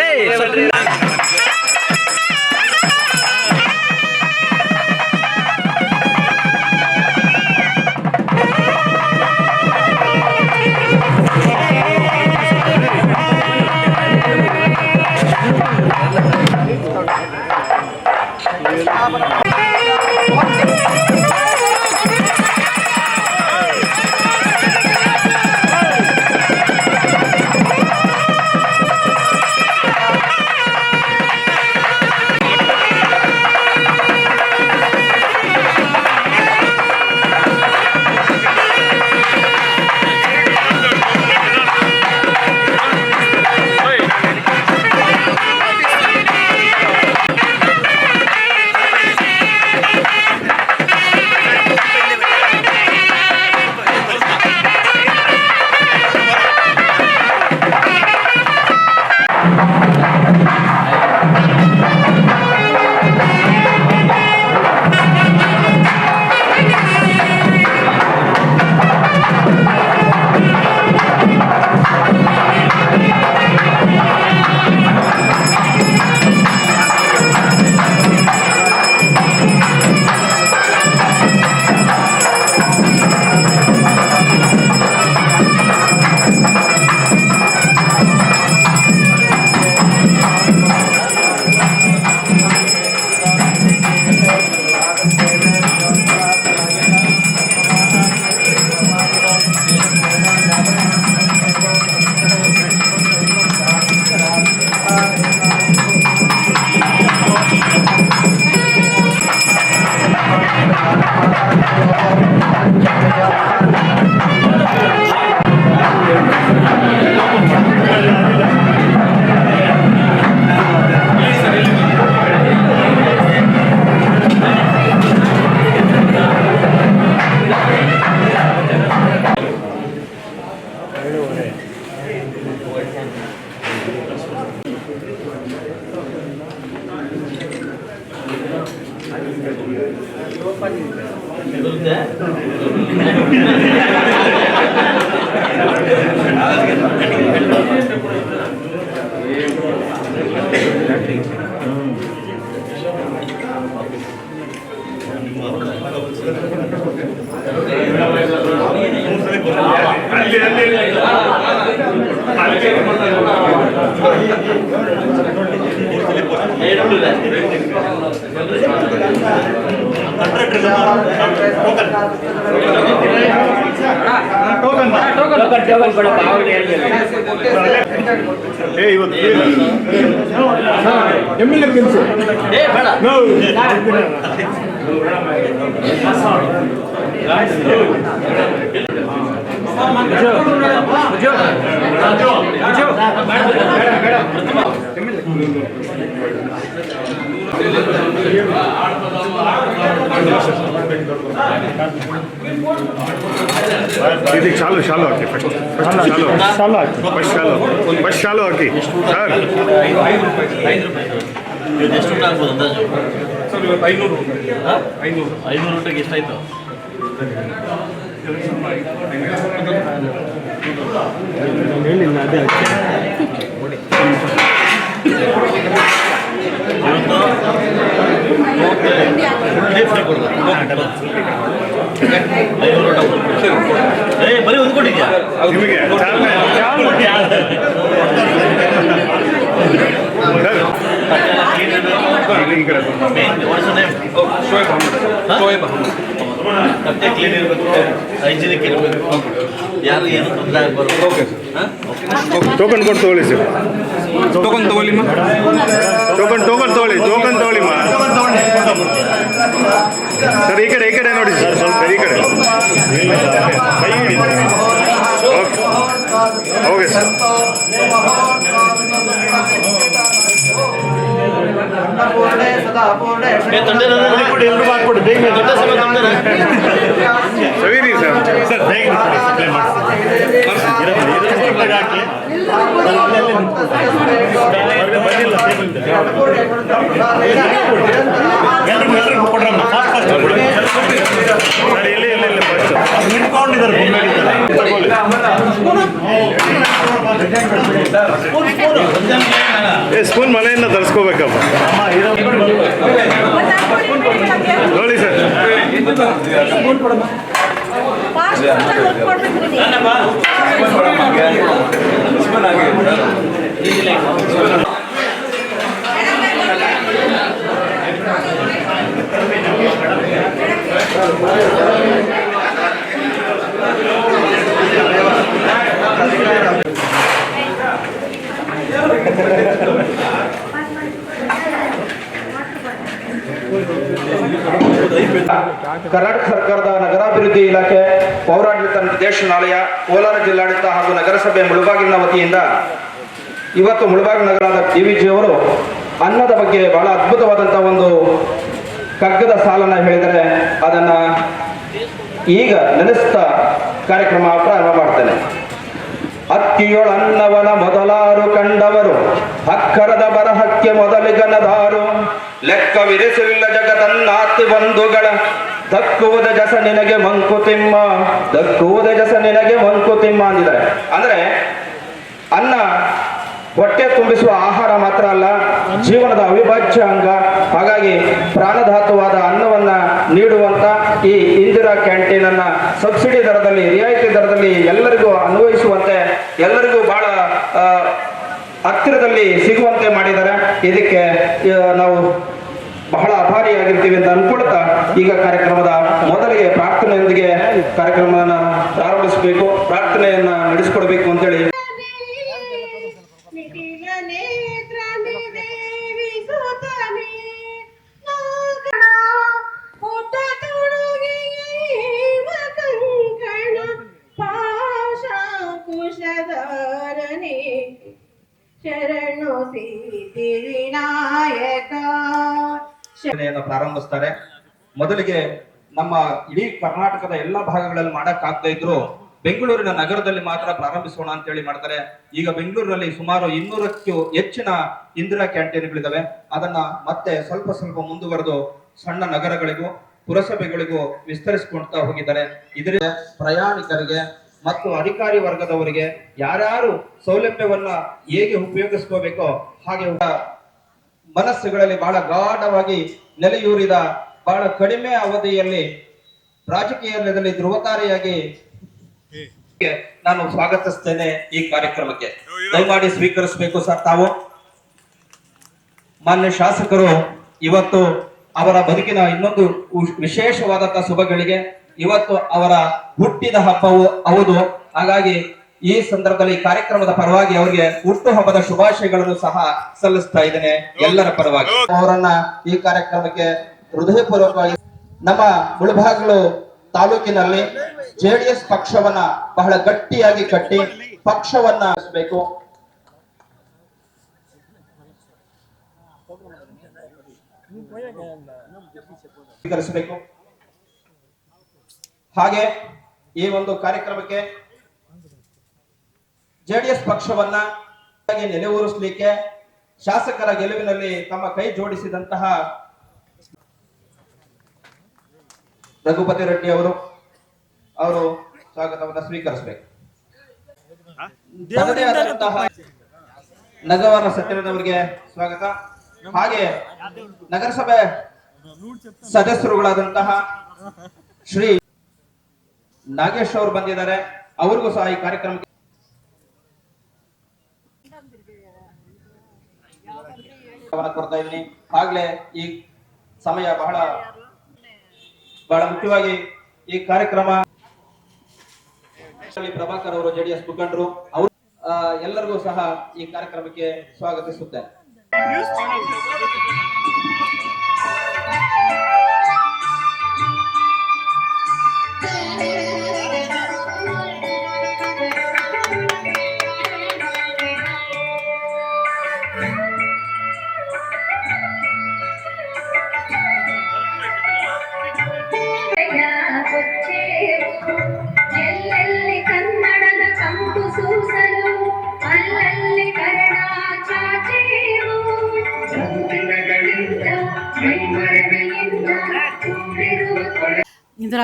ಏ ಇವತ್ತು ಎಮ್ಮೆಲ್ಲೆ ಕೆಲಸ ಇದಕ್ಕೆ ಶಾಲು ಶಾಲು ಹಾಕಿ ಫಸ್ಟ್ ಫಸ್ಟ್ ಶಾಲು ಸಾಲ ಹಾಕಿ ಫಸ್ಟ್ ಶಾಲು ಫಸ್ಟ್ ಶಾಲು ಹಾಕಿ ಸರ್ ಇವತ್ತು ಎಷ್ಟು ಊಟ ಆಗ್ಬೋದು ಅಂದಾಜು ಸರ್ ಇವತ್ತು ಐನೂರು ಹಾ? ಐನೂರು ಐನೂರು ಊಟಕ್ಕೆ ಎಷ್ಟಾಯ್ತು ಹೇಳಿಲ್ಲ ಅದೇ ಇವತ್ತು ಐನೂರು ಊಟ ಏ ಬರೀ ಒಂದು ಕೊಟ್ಟಿದ್ಯಾ ನಿಮಗೆ ಚಾಲನೆ ಸರ್ ಅಹಮದ್ ಶೋಯಬ್ ಅಹಮದ್ ಮತ್ತೆ ಕ್ಲೀನ್ ಇರಬೇಕು. ಹೈಜಿನಿಕ್ ಇರಬೇಕು. ಯಾರು ಏನು ತೊಂದರೆ ಆಗಬಾರ್ದು? ಓಕೆ ಟೋಕನ್ ಕೊಟ್ಟು ತಗೊಳ್ಳಿ ಸರ್. ಟೋಕನ್ ತಗೊಳ್ಳಿ ಟೋಕನ್ ಟೋಕನ್ ತಗೊಳ್ಳಿ ಟೋಕನ್ ತಗೊಳ್ಳಿ ಮಾ. ಸರ್ ಈ ಕಡೆ ಈ ಕಡೆ ನೋಡಿ ಸರ್. ಸ್ವಲ್ಪ ಈ ಕಡೆ. ಓಕೆ. Okay sir. ತಂದೆ ಎಲ್ಲರೂ ಮಾಡ್ಕೊಡಿ ಬೇಗ ಸವಿರಿ ಸರ್ ಸರ್. ಬೇಗ ಸಪ್ಲೈ ಸರ್ ಇಲ್ಲಿ ಇಲ್ಲಿ ಇಲ್ಲಿ ಫಸ್ಟ್. ಸ್ಪೂನ್ ಮನೆಯಿಂದ ತರಿಸ್ಕೋಬೇಕಪ್ಪ ನೋಡಿ ಸರ್. ಸ್ಪೂನ್ ಆಗಿ ಕರ್ನಾಟಕ ಸರ್ಕಾರದ ನಗರಾಭಿವೃದ್ಧಿ ಇಲಾಖೆ, ಪೌರಾಡಳಿತ ನಿರ್ದೇಶನಾಲಯ ಕೋಲಾರ ಜಿಲ್ಲಾಡಳಿತ ಹಾಗೂ ನಗರಸಭೆ ಮುಳುಬಾಗಿಲಿನ ವತಿಯಿಂದ ಇವತ್ತು ಮುಳುಬಾಗಿಲು ನಗರದ ಡಿ ವಿ ಜಿಯವರು ಅನ್ನದ ಬಗ್ಗೆ ಬಹಳ ಅದ್ಭುತವಾದಂಥ ಒಂದು ಕಗ್ಗದ ಸಾಲನ್ನ ಹೇಳಿದರೆ ಅದನ್ನ ಈಗ ನೆನೆಸ್ತಾ ಕಾರ್ಯಕ್ರಮ ಪ್ರಾರಂಭ ಮಾಡ್ತೇನೆ. ಅಕ್ಕಿಯೊಳನ್ನವನ ಮೊದಲಾರು ಕಂಡವರು ಹಕ್ಕರದ ಬರಹಕ್ಕೆ ಮೊದಲಿಗನದಾರು ಲೆಕ್ಕವಿರಿಸಿಲ್ಲ ಜಗದನ್ನಾತಿ ಬಂಧುಗಳ ದಕ್ಕುವುದ ಜಸ ನಿನಗೆ ಮಂಕುತಿಮ್ಮ ದಕ್ಕುವುದ ಜಸ ನಿನಗೆ ಮಂಕುತಿಮ್ಮ ಅಂದಿದ್ದಾರೆ. ಅಂದ್ರೆ, ಅನ್ನ ಹೊಟ್ಟೆ ತುಂಬಿಸುವ ಆಹಾರ ಮಾತ್ರ ಅಲ್ಲ, ಜೀವನದ ಅವಿಭಾಜ್ಯ ಅಂಗ. ಹಾಗಾಗಿ ಪ್ರಾಣಧಾತುವಾದ ಅನ್ನವನ್ನ ನೀಡುವಂತ ಈ ಇಂದಿರಾ ಕ್ಯಾಂಟೀನ್ ಅನ್ನ ಸಬ್ಸಿಡಿ ದರದಲ್ಲಿ, ರಿಯಾಯಿತಿ ದರದಲ್ಲಿ ಎಲ್ಲರಿಗೂ ಅನ್ವಯಿಸುವಂತೆ, ಎಲ್ಲರಿಗೂ ಬಹಳ ಹತ್ತಿರದಲ್ಲಿ ಸಿಗುವಂತೆ ಮಾಡಿದ್ದಾರೆ. ಇದಕ್ಕೆ ನಾವು ಬಹಳ ಆಭಾರಿಯಾಗಿರ್ತೀವಿ ಅಂತ ಅನ್ಕೊಳ್ತಾ ಈಗ ಕಾರ್ಯಕ್ರಮದ ಮೊದಲಿಗೆ ಪ್ರಾರ್ಥನೆಯೊಂದಿಗೆ ಕಾರ್ಯಕ್ರಮವನ್ನು ಪ್ರಾರಂಭಿಸಬೇಕು. ಪ್ರಾರ್ಥನೆಯನ್ನ ನಡೆಸಿಕೊಡ್ಬೇಕು ಅಂತೇಳಿ. ಶರಣು ಸಿದ್ಧಿ ವಿನಾಯಕ. ಪ್ರಾರಂಭಿಸ್ತಾರೆ. ಮೊದಲಿಗೆ ನಮ್ಮ ಇಡೀ ಕರ್ನಾಟಕದ ಎಲ್ಲ ಭಾಗಗಳಲ್ಲಿ ಮಾಡಕ್ಕಾಗದೇ ಇದ್ರು, ಬೆಂಗಳೂರಿನ ನಗರದಲ್ಲಿ ಮಾತ್ರ ಪ್ರಾರಂಭಿಸೋಣ ಅಂತ ಹೇಳಿ ಮಾಡ್ತಾರೆ. ಈಗ ಬೆಂಗಳೂರಿನಲ್ಲಿ ಸುಮಾರು ಇನ್ನೂರಕ್ಕೂ ಹೆಚ್ಚಿನ ಇಂದಿರಾ ಕ್ಯಾಂಟೀನ್ಗಳಿದಾವೆ. ಅದನ್ನ ಮತ್ತೆ ಸ್ವಲ್ಪ ಸ್ವಲ್ಪ ಮುಂದುವರೆದು ಸಣ್ಣ ನಗರಗಳಿಗೂ, ಪುರಸಭೆಗಳಿಗೂ ವಿಸ್ತರಿಸಿಕೊಳ್ತಾ ಹೋಗಿದ್ದಾರೆ. ಇದರಿಂದ ಪ್ರಯಾಣಿಕರಿಗೆ ಮತ್ತು ಅಧಿಕಾರಿ ವರ್ಗದವರಿಗೆ ಯಾರ್ಯಾರು ಸೌಲಭ್ಯವನ್ನ ಹೇಗೆ ಉಪಯೋಗಿಸ್ಕೋಬೇಕೋ ಹಾಗೆ ಮನಸ್ಸುಗಳಲ್ಲಿ ಬಹಳ ಗಾಢವಾಗಿ ನೆಲೆಯೂರಿದ ಬಹಳ ಕಡಿಮೆ ಅವಧಿಯಲ್ಲಿ ರಾಜಕೀಯದಲ್ಲಿ ಧ್ರುವತಾರೆಯಾಗಿ ನಾನು ಸ್ವಾಗತಿಸ್ತೇನೆ ಈ ಕಾರ್ಯಕ್ರಮಕ್ಕೆ. ದಯಮಾಡಿ ಸ್ವೀಕರಿಸಬೇಕು ಸರ್ ತಾವು. ಮಾನ್ಯ ಶಾಸಕರು ಇವತ್ತು ಅವರ ಬದುಕಿನ ಇನ್ನೊಂದು ವಿಶೇಷವಾದಂತಹ ಶುಭಗಳಿಗೆ ಇವತ್ತು ಅವರ ಹುಟ್ಟಿದ ಹಬ್ಬವು ಹೌದು. ಹಾಗಾಗಿ ಈ ಸಂದರ್ಭದಲ್ಲಿ ಕಾರ್ಯಕ್ರಮದ ಪರವಾಗಿ ಅವರಿಗೆ ಹುಟ್ಟು ಹಬ್ಬದ ಶುಭಾಶಯಗಳನ್ನು ಸಹ ಸಲ್ಲಿಸ್ತಾ ಇದ್ದೇನೆ. ಎಲ್ಲರ ಪರವಾಗಿ. ಅವರನ್ನ ಈ ಕಾರ್ಯಕ್ರಮಕ್ಕೆ ಹೃದಯಪೂರ್ವಕವಾಗಿ ನಮ್ಮ ಮುಳಬಾಗಿಲು ತಾಲೂಕಿನಲ್ಲಿ ಜೆಡಿಎಸ್ ಪಕ್ಷವನ್ನ ಬಹಳ ಗಟ್ಟಿಯಾಗಿ ಕಟ್ಟಿ ಪಕ್ಷವನ್ನ ಬೇಕು ಸ್ವೀಕರಿಸಬೇಕು. ಹಾಗೆ ಈ ಒಂದು ಕಾರ್ಯಕ್ರಮಕ್ಕೆ ಜೆಡಿಎಸ್ ಪಕ್ಷವನ್ನ ನೆಲೆ ನೆಲೆಯೂರಿಸಲಿಕ್ಕೆ ಶಾಸಕರ ಗೆಲುವಿನಲ್ಲಿ ತಮ್ಮ ಕೈ ಜೋಡಿಸಿದಂತಹ ರಘುಪತಿ ರೆಡ್ಡಿ ಅವರು ಅವರು ಸ್ವಾಗತವನ್ನ ಸ್ವೀಕರಿಸಬೇಕು. ತನ್ನದೇ ಆದಂತಹ ನಗವರ ಸತ್ಯನವರಿಗೆ ಸ್ವಾಗತ. ಹಾಗೆ ನಗರಸಭೆ ಸದಸ್ಯರುಗಳಾದಂತಹ ಶ್ರೀ ನಾಗೇಶ್ ಅವರು ಬಂದಿದ್ದಾರೆ. ಅವ್ರಿಗೂ ಸಹ ಈ ಕಾರ್ಯಕ್ರಮಕ್ಕೆ ಕೊಡ್ತಾ ಇದ್ದೀನಿ. ಆಗ್ಲೇ ಈ ಸಮಯ ಬಹಳ ಬಹಳ ಮುಖ್ಯವಾಗಿ ಈ ಕಾರ್ಯಕ್ರಮ ಪ್ರಭಾಕರ್ ಅವರು ಜೆಡಿಎಸ್ ಮುಖಂಡರು ಅವರು ಎಲ್ಲರಿಗೂ ಸಹ ಈ ಕಾರ್ಯಕ್ರಮಕ್ಕೆ ಸ್ವಾಗತಿಸುತ್ತೇನೆ.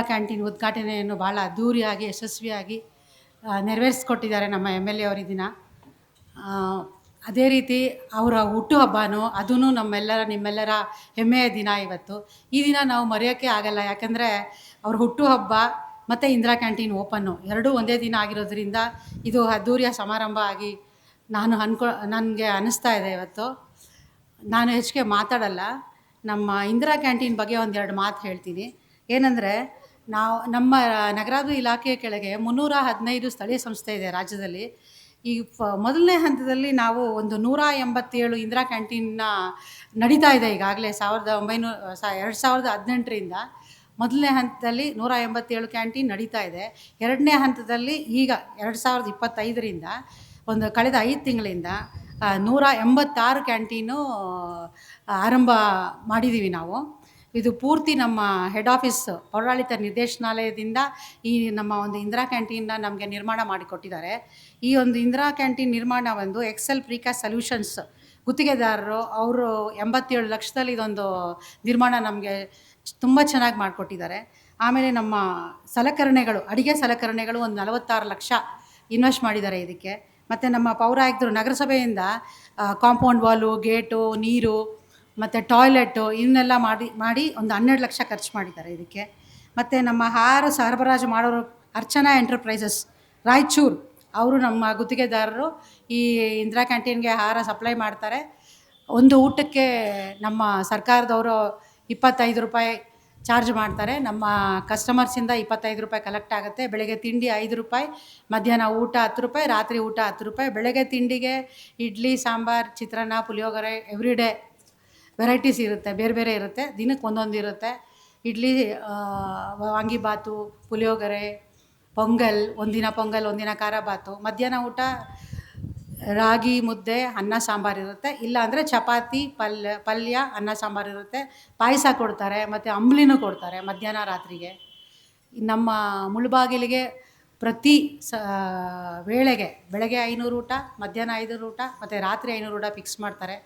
ಇಂದಿರಾ ಕ್ಯಾಂಟೀನ್ ಉದ್ಘಾಟನೆಯನ್ನು ಭಾಳ ಅದ್ಧೂರಿಯಾಗಿ ಯಶಸ್ವಿಯಾಗಿ ನೆರವೇರಿಸ್ಕೊಟ್ಟಿದ್ದಾರೆ ನಮ್ಮ ಎಂ ಎಲ್ ಎ ಅವರು ದಿನ. ಅದೇ ರೀತಿ ಅವರ ಹುಟ್ಟುಹಬ್ಬನೂ ಅದೂ ನಮ್ಮೆಲ್ಲರ, ನಿಮ್ಮೆಲ್ಲರ ಹೆಮ್ಮೆಯ ದಿನ ಇವತ್ತು. ಈ ದಿನ ನಾವು ಮರೆಯೋಕ್ಕೆ ಆಗಲ್ಲ, ಯಾಕಂದರೆ ಅವ್ರ ಹುಟ್ಟುಹಬ್ಬ ಮತ್ತು ಇಂದಿರಾ ಕ್ಯಾಂಟೀನ್ ಓಪನ್ನು ಎರಡೂ ಒಂದೇ ದಿನ ಆಗಿರೋದ್ರಿಂದ ಇದು ಅದ್ದೂರಿಯ ಸಮಾರಂಭ ಆಗಿ ನಾನು ಅನ್ಕೊ, ನನಗೆ ಅನ್ನಿಸ್ತಾ ಇದೆ ಇವತ್ತು. ನಾನು ಹೆಚ್ಚಿಗೆ ಮಾತಾಡಲ್ಲ, ನಮ್ಮ ಇಂದಿರಾ ಕ್ಯಾಂಟೀನ್ ಬಗ್ಗೆ ಒಂದೆರಡು ಮಾತು ಹೇಳ್ತೀನಿ. ಏನಂದರೆ ನಾವು ನಮ್ಮ ನಗರಾಭಿವೃದ್ಧಿ ಇಲಾಖೆಯ ಕೆಳಗೆ ಮುನ್ನೂರ ಹದಿನೈದು ಸ್ಥಳೀಯ ಸಂಸ್ಥೆ ಇದೆ ರಾಜ್ಯದಲ್ಲಿ. ಈ ಮೊದಲನೇ ಹಂತದಲ್ಲಿ ನಾವು ಒಂದು ನೂರ ಎಂಬತ್ತೇಳು ಇಂದಿರಾ ಕ್ಯಾಂಟೀನ್ನ ನಡೀತಾ ಇದೆ ಈಗಾಗಲೇ ಸಾವಿರದ ಒಂಬೈನೂರ ಸಾ ಎರಡು ಸಾವಿರದ ಹದಿನೆಂಟರಿಂದ. ಮೊದಲನೇ ಹಂತದಲ್ಲಿ ನೂರ ಎಂಬತ್ತೇಳು ಕ್ಯಾಂಟೀನ್ ನಡೀತಾ ಇದೆ. ಎರಡನೇ ಹಂತದಲ್ಲಿ ಈಗ ಎರಡು ಸಾವಿರದ ಇಪ್ಪತ್ತೈದರಿಂದ, ಒಂದು ಕಳೆದ ಐದು ತಿಂಗಳಿಂದ ನೂರ ಎಂಬತ್ತಾರು ಕ್ಯಾಂಟೀನು ಆರಂಭ ಮಾಡಿದ್ದೀವಿ ನಾವು. ಇದು ಪೂರ್ತಿ ನಮ್ಮ ಹೆಡ್ ಆಫೀಸ್ ಪೌರಾಡಳಿತ ನಿರ್ದೇಶನಾಲಯದಿಂದ ಈ ನಮ್ಮ ಒಂದು ಇಂದಿರಾ ಕ್ಯಾಂಟೀನ್ನ ನಮಗೆ ನಿರ್ಮಾಣ ಮಾಡಿಕೊಟ್ಟಿದ್ದಾರೆ. ಈ ಒಂದು ಇಂದಿರಾ ಕ್ಯಾಂಟೀನ್ ನಿರ್ಮಾಣ ಒಂದು ಎಕ್ಸೆಲ್ ಪ್ರಿಕಾಸ್ ಸೊಲ್ಯೂಷನ್ಸ್ ಗುತ್ತಿಗೆದಾರರು, ಅವರು ಎಂಬತ್ತೇಳು ಲಕ್ಷದಲ್ಲಿ ಇದೊಂದು ನಿರ್ಮಾಣ ನಮಗೆ ತುಂಬ ಚೆನ್ನಾಗಿ ಮಾಡಿಕೊಟ್ಟಿದ್ದಾರೆ. ಆಮೇಲೆ ನಮ್ಮ ಸಲಕರಣೆಗಳು, ಅಡಿಗೆ ಸಲಕರಣೆಗಳು ಒಂದು ನಲವತ್ತಾರು ಲಕ್ಷ ಇನ್ವೆಸ್ಟ್ ಮಾಡಿದ್ದಾರೆ ಇದಕ್ಕೆ. ಮತ್ತು ನಮ್ಮ ಪೌರಾಯುಕ್ತರು ನಗರಸಭೆಯಿಂದ ಕಾಂಪೌಂಡ್ ವಾಲು ಗೇಟು, ನೀರು ಮತ್ತು ಟಾಯ್ಲೆಟು ಇವನ್ನೆಲ್ಲ ಮಾಡಿ ಮಾಡಿ ಒಂದು ಹನ್ನೆರಡು ಲಕ್ಷ ಖರ್ಚು ಮಾಡಿದ್ದಾರೆ ಇದಕ್ಕೆ. ಮತ್ತು ನಮ್ಮ ಆಹಾರ ಸರಬರಾಜು ಮಾಡೋರು ಅರ್ಚನಾ ಎಂಟರ್ಪ್ರೈಸಸ್, ರಾಯಚೂರು, ಅವರು ನಮ್ಮ ಗುತ್ತಿಗೆದಾರರು ಈ ಇಂದಿರಾ ಕ್ಯಾಂಟೀನ್ಗೆ ಆಹಾರ ಸಪ್ಲೈ ಮಾಡ್ತಾರೆ. ಒಂದು ಊಟಕ್ಕೆ ನಮ್ಮ ಸರ್ಕಾರದವರು ಇಪ್ಪತ್ತೈದು ರೂಪಾಯಿ ಚಾರ್ಜ್ ಮಾಡ್ತಾರೆ. ನಮ್ಮ ಕಸ್ಟಮರ್ಸಿಂದ ಇಪ್ಪತ್ತೈದು ರೂಪಾಯಿ ಕಲೆಕ್ಟ್ ಆಗುತ್ತೆ. ಬೆಳಗ್ಗೆ ತಿಂಡಿ ಐದು ರೂಪಾಯಿ, ಮಧ್ಯಾಹ್ನ ಊಟ ಹತ್ತು ರೂಪಾಯಿ, ರಾತ್ರಿ ಊಟ ಹತ್ತು ರೂಪಾಯಿ. ಬೆಳಗ್ಗೆ ತಿಂಡಿಗೆ ಇಡ್ಲಿ, ಸಾಂಬಾರು, ಚಿತ್ರಾನ್ನ, ಪುಳಿಯೋಗರೆ ಎವ್ರಿ ಡೇ ವೆರೈಟೀಸ್ ಇರುತ್ತೆ, ಬೇರೆ ಬೇರೆ ಇರುತ್ತೆ. ದಿನಕ್ಕೆ ಒಂದೊಂದು ಇರುತ್ತೆ. ಇಡ್ಲಿ ವಾಂಗಿಬಾತು ಪುಳಿಯೋಗರೆ, ಪೊಂಗಲ್, ಒಂದಿನ ಪೊಂಗಲ್, ಒಂದಿನ ಖಾರ ಬಾತು. ಮಧ್ಯಾಹ್ನ ಊಟ ರಾಗಿ, ಮುದ್ದೆ, ಅನ್ನ, ಸಾಂಬಾರು ಇರುತ್ತೆ. ಇಲ್ಲ ಅಂದರೆ ಚಪಾತಿ ಪಲ್ಯ ಪಲ್ಯ, ಅನ್ನ, ಸಾಂಬಾರು ಇರುತ್ತೆ. ಪಾಯಸ ಕೊಡ್ತಾರೆ, ಮತ್ತು ಅಂಬ್ಲಿನೂ ಕೊಡ್ತಾರೆ ಮಧ್ಯಾಹ್ನ ರಾತ್ರಿಗೆ. ನಮ್ಮ ಮುಳುಬಾಗಿಲಿಗೆ ಪ್ರತಿ ಸ ವೇಳೆಗೆ ಬೆಳಗ್ಗೆ ಐನೂರು ಊಟ, ಮಧ್ಯಾಹ್ನ ಐನೂರು ಊಟ, ಮತ್ತು ರಾತ್ರಿ ಐನೂರು ಊಟ ಫಿಕ್ಸ್ ಮಾಡ್ತಾರೆ.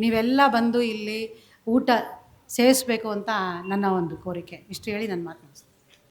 ನೀವೆಲ್ಲ ಬಂದು ಇಲ್ಲಿ ಊಟ ಸೇವಿಸಬೇಕು ಅಂತ ನನ್ನ ಒಂದು ಕೋರಿಕೆ. ಇಷ್ಟು ಹೇಳಿ ನನ್ನ ಮಾತು